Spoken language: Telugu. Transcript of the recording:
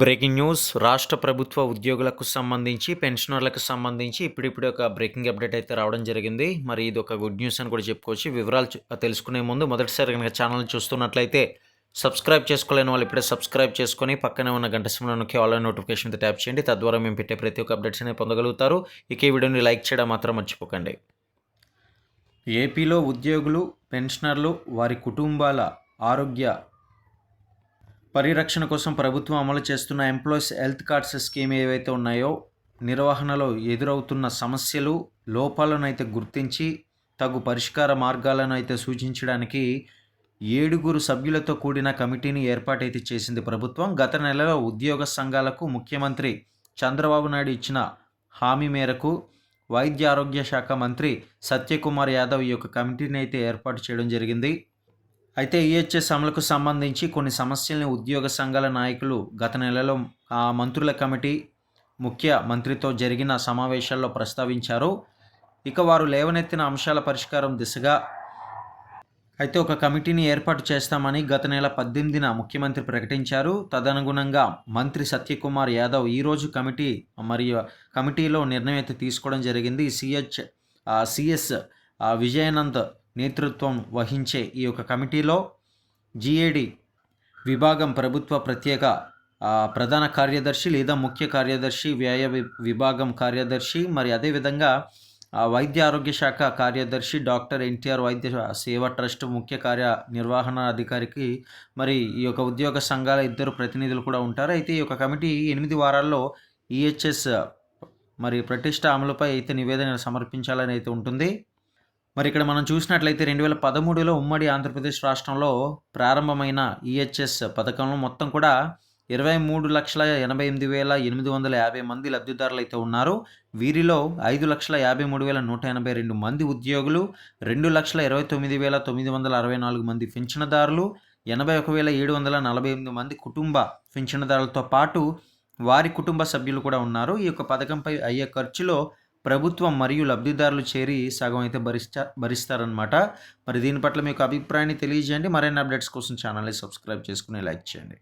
Breaking news. రాష్ట్ర ప్రభుత్వ ఉద్యోగులకు సంబంధించి పెన్షనర్లకు సంబంధించి ఇప్పుడిప్పుడు ఒక బ్రేకింగ్ అప్డేట్ అయితే రావడం జరిగింది. మరి ఇది ఒక గుడ్ న్యూస్ అని కూడా చెప్పుకోవచ్చు. వివరాలు తెలుసుకునే ముందు మొదటిసారి కనుక ఛానల్ చూస్తున్నట్లయితే సబ్స్క్రైబ్ చేసుకోలేని వాళ్ళు ఇప్పుడే సబ్స్క్రైబ్ చేసుకొని పక్కనే ఉన్న గంట సమయంలో నొక్కి నోటిఫికేషన్ అయితే ట్యాప్ చేయండి. తద్వారా మేము పెట్టే ప్రతి ఒక్క అప్డేట్స్ అనేవి పొందగలుగుతారు. ఇక ఈ వీడియోని లైక్ చేయడం మాత్రం మర్చిపోకండి. ఏపీలో ఉద్యోగులు పెన్షనర్లు వారి కుటుంబాల ఆరోగ్య పరిరక్షణ కోసం ప్రభుత్వం అమలు చేస్తున్న ఎంప్లాయీస్ హెల్త్ కార్డ్స్ స్కీమ్ ఏవైతే ఉన్నాయో నిర్వహణలో ఎదురవుతున్న సమస్యలు లోపాలను అయితే గుర్తించి తగు పరిష్కార మార్గాలను అయితే సూచించడానికి ఏడుగురు సభ్యులతో కూడిన కమిటీని ఏర్పాటైతే చేసింది ప్రభుత్వం. గత నెలలో ఉద్యోగ సంఘాలకు ముఖ్యమంత్రి చంద్రబాబు నాయుడు ఇచ్చిన హామీ మేరకు వైద్య ఆరోగ్య శాఖ మంత్రి సత్యకుమార్ యాదవ్ ఈ యొక్క కమిటీని అయితే ఏర్పాటు చేయడం జరిగింది. అయితే ఈహెచ్ఎస్ అమలుకు సంబంధించి కొన్ని సమస్యల్ని ఉద్యోగ సంఘాల నాయకులు గత నెలలో ఆ మంత్రుల కమిటీ ముఖ్య మంత్రితో జరిగిన సమావేశాల్లో ప్రస్తావించారు. ఇక వారు లేవనెత్తిన అంశాల పరిష్కారం దిశగా అయితే ఒక కమిటీని ఏర్పాటు చేస్తామని గత నెల పద్దెనిమిదిన ముఖ్యమంత్రి ప్రకటించారు. తదనుగుణంగా మంత్రి సత్యకుమార్ యాదవ్ ఈరోజు కమిటీ మరియు కమిటీలో నిర్ణయం అయితే తీసుకోవడం జరిగింది. సిహెచ్ సిఎస్ విజయానంద్ నేతృత్వం వహించే ఈ యొక్క కమిటీలో జిఏడి విభాగం ప్రభుత్వ ప్రత్యేక ప్రధాన కార్యదర్శి లేదా ముఖ్య కార్యదర్శి వ్యయ వి- విభాగం కార్యదర్శి మరి అదేవిధంగా వైద్య ఆరోగ్య శాఖ కార్యదర్శి డాక్టర్ ఎన్టీఆర్ వైద్య సేవ ట్రస్ట్ ముఖ్య కార్య నిర్వహణ అధికారికి మరి ఈ యొక్క ఉద్యోగ సంఘాల ఇద్దరు ప్రతినిధులు కూడా ఉంటారు. అయితే ఈ యొక్క కమిటీ ఎనిమిది వారాల్లో ఈహెచ్ఎస్ మరి ప్రతిష్ట అమలుపై అయితే నివేదన సమర్పించాలని అయితే ఉంటుంది. మరి ఇక్కడ మనం చూసినట్లయితే రెండు వేల పదమూడులో ఉమ్మడి ఆంధ్రప్రదేశ్ రాష్ట్రంలో ప్రారంభమైన ఈహెచ్ఎస్ పథకంలో మొత్తం కూడా ఇరవై మూడు లక్షల ఎనభై ఎనిమిది వేల ఎనిమిది వందల యాభై మంది లబ్ధిదారులు అయితే ఉన్నారు. వీరిలో ఐదు లక్షల యాభై మూడు వేల నూట ఎనభై రెండు మంది ఉద్యోగులు రెండు లక్షల ఇరవై తొమ్మిది వేల తొమ్మిది వందల అరవై నాలుగు మంది పింఛనదారులు ఎనభై ఒక వేల ఏడు వందల నలభై ఎనిమిది మంది కుటుంబ పింఛనదారులతో పాటు వారి కుటుంబ సభ్యులు కూడా ఉన్నారు. ఈ యొక్క పథకంపై అయ్యే ఖర్చులో ప్రభుత్వం మరియు లబ్ధిదారులు చేరి సగం అయితే భరిస్తా భరిస్తారనమాట మరి దీని పట్ల మీకు అభిప్రాయాన్ని తెలియజేయండి. మరిన్ని అప్డేట్స్ కోసం ఛానల్ని సబ్స్క్రైబ్ చేసుకుని లైక్ చేయండి.